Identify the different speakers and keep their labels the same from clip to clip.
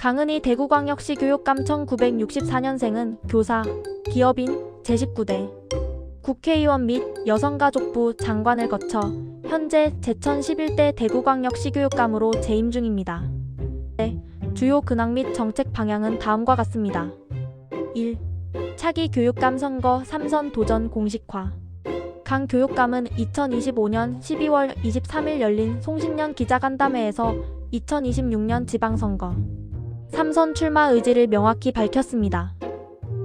Speaker 1: 강은희 대구광역시 교육감 1964년생은 교사, 기업인, 제19대 국회의원 및 여성가족부 장관을 거쳐 현재 제천 11대 대구광역시 교육감으로 재임 중입니다. 네, 주요 근황 및 정책 방향은 다음과 같습니다. 1. 차기 교육감 선거 3선 도전 공식화 강 교육감은 2025년 12월 23일 열린 송신년 기자간담회에서 2026년 지방선거 3선 출마 의지를 명확히 밝혔습니다.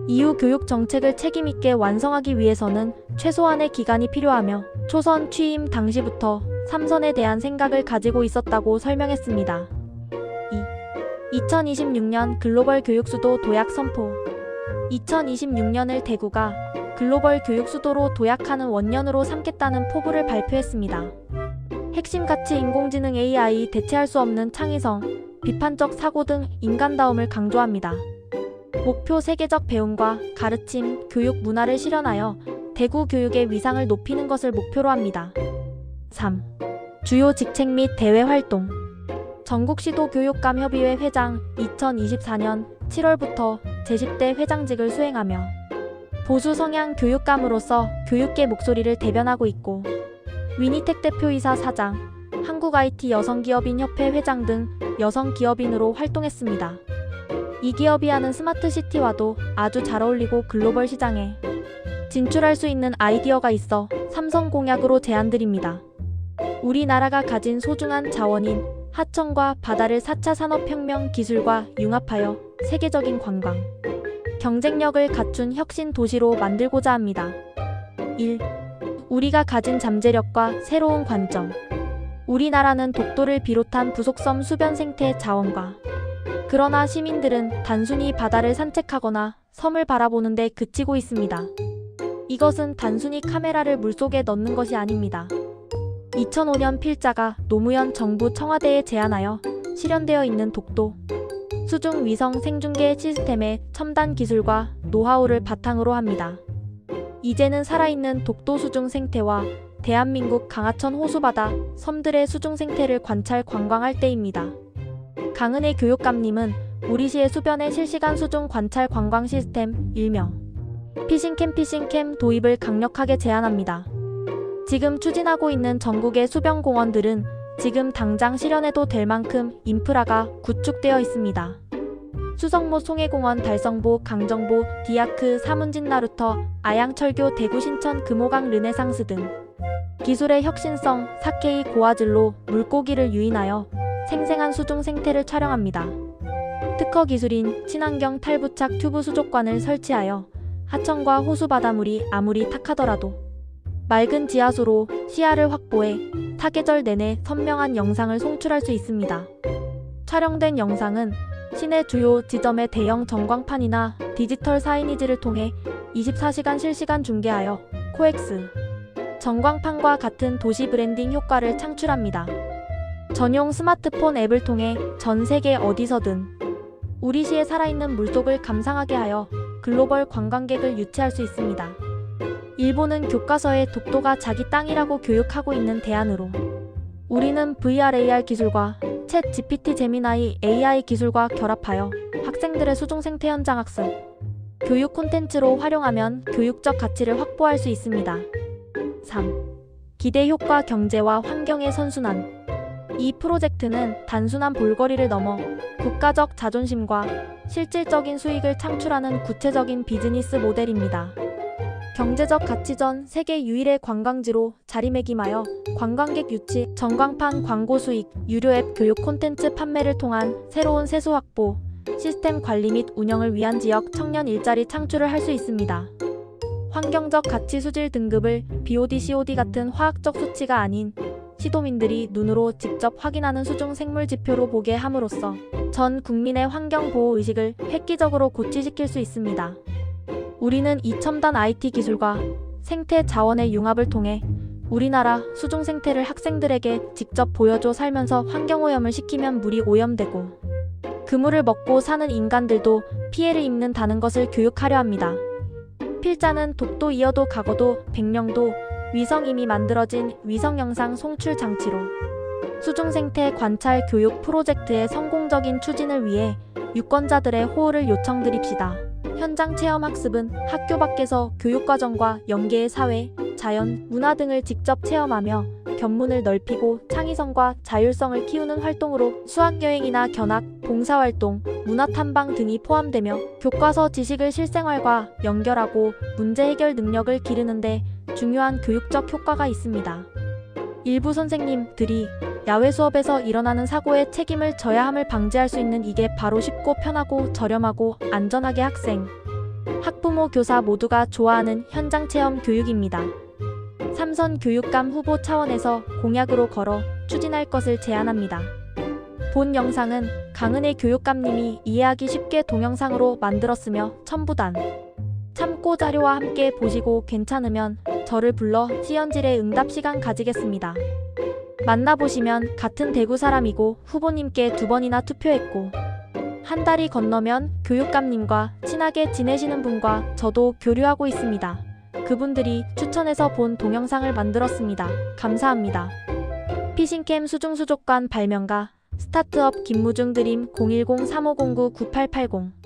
Speaker 1: 이후 교육 정책을 책임있게 완성하기 위해서는 최소한의 기간이 필요하며 초선 취임 당시부터 3선에 대한 생각을 가지고 있었다고 설명했습니다. 2. 2026년 글로벌 교육 수도 도약 선포 2026년을 대구가 글로벌 교육 수도로 도약하는 원년으로 삼겠다는 포부를 발표했습니다. 핵심 가치 인공지능 AI 대체할 수 없는 창의성, 비판적 사고 등 인간다움을 강조합니다. 목표 세계적 배움과 가르침, 교육 문화를 실현하여 대구 교육의 위상을 높이는 것을 목표로 합니다. 3. 주요 직책 및 대외 활동 전국시도 교육감 협의회 회장 2024년 7월부터 제10대 회장직을 수행하며 보수 성향 교육감으로서 교육계 목소리를 대변하고 있고 위니텍 대표이사 사장, 한국 IT 여성기업인 협회 회장 등 여성 기업인으로 활동했습니다. 이 기업이 하는 스마트 시티와도 아주 잘 어울리고 글로벌 시장에 진출할 수 있는 아이디어가 있어 삼성 공약으로 제안드립니다. 우리나라가 가진 소중한 자원인 하천과 바다를 4차 산업혁명 기술과 융합하여 세계적인 관광, 경쟁력을 갖춘 혁신 도시로 만들고자 합니다. 1. 우리가 가진 잠재력과 새로운 관점. 우리나라는 독도를 비롯한 부속섬 수변 생태 자원과 그러나 시민들은 단순히 바다를 산책하거나 섬을 바라보는 데 그치고 있습니다. 이것은 단순히 카메라를 물속에 넣는 것이 아닙니다. 2005년 필자가 노무현 정부 청와대에 제안하여 실현되어 있는 독도 수중 위성 생중계 시스템의 첨단 기술과 노하우를 바탕으로 합니다. 이제는 살아있는 독도 수중 생태와 대한민국 강하천 호수바다, 섬들의 수중 생태를 관찰 관광할 때입니다. 강은혜 교육감님은 우리시의 수변의 실시간 수중 관찰 관광 시스템 일명 피싱캠 피싱캠 도입을 강력하게 제안합니다. 지금 추진하고 있는 전국의 수변 공원들은 지금 당장 실현해도 될 만큼 인프라가 구축되어 있습니다. 수성모 송해공원 달성보 강정보 디아크 사문진 나루터 아양철교 대구 신천 금호강 르네상스 등 기술의 혁신성 4K 고화질로 물고기를 유인하여 생생한 수중 생태를 촬영합니다. 특허 기술인 친환경 탈부착 튜브 수족관을 설치하여 하천과 호수 바닷물이 아무리 탁하더라도 맑은 지하수로 시야를 확보해 사계절 내내 선명한 영상을 송출할 수 있습니다. 촬영된 영상은 시내 주요 지점의 대형 전광판이나 디지털 사이니지를 통해 24시간 실시간 중계하여 코엑스 전광판과 같은 도시 브랜딩 효과를 창출합니다. 전용 스마트폰 앱을 통해 전 세계 어디서든 우리 시의 살아있는 물속을 감상하게 하여 글로벌 관광객을 유치할 수 있습니다. 일본은 교과서에 독도가 자기 땅이라고 교육하고 있는 대안으로 우리는 VR AR 기술과 챗 GPT 제미나이 AI 기술과 결합하여 학생들의 수중 생태 현장 학습, 교육 콘텐츠로 활용하면 교육적 가치를 확보할 수 있습니다. 3. 기대 효과 경제와 환경의 선순환 이 프로젝트는 단순한 볼거리를 넘어 국가적 자존심과 실질적인 수익을 창출하는 구체적인 비즈니스 모델입니다. 경제적 가치전 세계 유일의 관광지로 자리매김하여 관광객 유치, 전광판 광고 수익, 유료 앱 교육 콘텐츠 판매를 통한 새로운 세수 확보, 시스템 관리 및 운영을 위한 지역 청년 일자리 창출을 할 수 있습니다. 환경적 가치 수질 등급을 BOD, COD 같은 화학적 수치가 아닌 시도민들이 눈으로 직접 확인하는 수중 생물 지표로 보게 함으로써 전 국민의 환경 보호 의식을 획기적으로 고취시킬 수 있습니다. 우리는 이 첨단 IT 기술과 생태 자원의 융합을 통해 우리나라 수중 생태를 학생들에게 직접 보여줘 살면서 환경 오염을 시키면 물이 오염되고 그물을 먹고 사는 인간들도 피해를 입는다는 것을 교육하려 합니다. 필자는 독도 이어도 가고도 백령도 위성 이미 만들어진 위성 영상 송출 장치로 수중 생태 관찰 교육 프로젝트의 성공적인 추진을 위해 유권자들의 호응을 요청드립시다. 현장 체험 학습은 학교 밖에서 교육과정과 연계의 사회, 자연, 문화 등을 직접 체험하며 견문을 넓히고 창의성과 자율성을 키우는 활동으로 수학여행이나 견학, 봉사활동, 문화탐방 등이 포함되며 교과서 지식을 실생활과 연결하고 문제 해결 능력을 기르는데 중요한 교육적 효과가 있습니다. 일부 선생님들이 야외 수업에서 일어나는 사고의 책임을 져야 함을 방지할 수 있는 이게 바로 쉽고 편하고 저렴하고 안전하게 학생, 학부모, 교사 모두가 좋아하는 현장 체험 교육입니다. 삼선 교육감 후보 차원에서 공약으로 걸어 추진할 것을 제안합니다. 본 영상은 강은혜 교육감님이 이해하기 쉽게 동영상으로 만들었으며 첨부단 참고 자료와 함께 보시고 괜찮으면 저를 불러 시연질의 응답 시간 가지겠습니다. 만나보시면 같은 대구 사람이고 후보님께 두 번이나 투표했고 한 달이 건너면 교육감님과 친하게 지내시는 분과 저도 교류하고 있습니다. 그분들이 추천해서 본 동영상을 만들었습니다. 감사합니다. 피싱캠 수중수족관 발명가 스타트업 김무중 드림 010-3509-9880